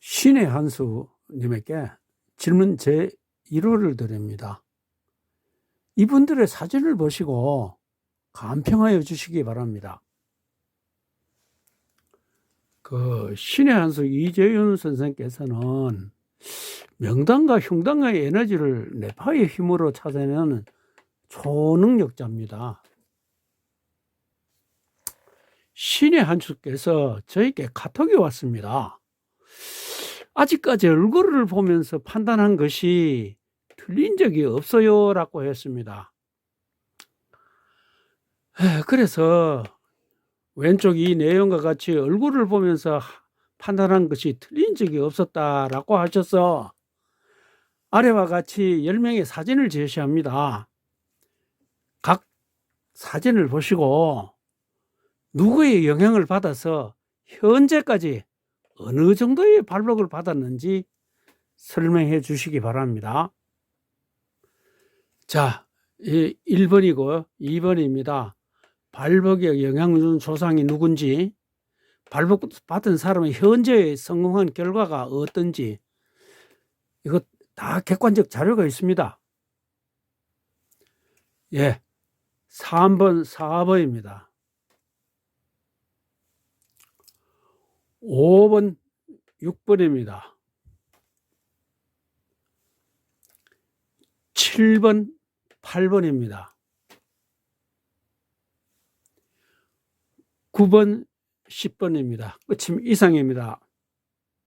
신의 한수님에게 질문 제 1호를 드립니다. 이분들의 사진을 보시고 간평하여 주시기 바랍니다. 그 신의 한수 이재윤 선생께서는 명당과 흉당의 에너지를 내파의 힘으로 찾아내는 초능력자입니다. 신의 한수께서 저에게 카톡이 왔습니다. 아직까지 얼굴을 보면서 판단한 것이 틀린 적이 없어요. 라고 했습니다. 에, 그래서 왼쪽 이 내용과 같이 얼굴을 보면서 판단한 것이 틀린 적이 없었다라고 하셔서 아래와 같이 10명의 사진을 제시합니다. 각 사진을 보시고 누구의 영향을 받아서 현재까지 어느 정도의 발록을 받았는지 설명해 주시기 바랍니다. 자, 1번이고 2번입니다. 발복에 영향을 준 조상이 누군지, 발복 받은 사람의 현재의 성공한 결과가 어떤지, 이거 다 객관적 자료가 있습니다. 예. 3번, 4번입니다. 5번, 6번입니다. 7번, 8번입니다. 9번, 10번입니다. 끝임 이상입니다.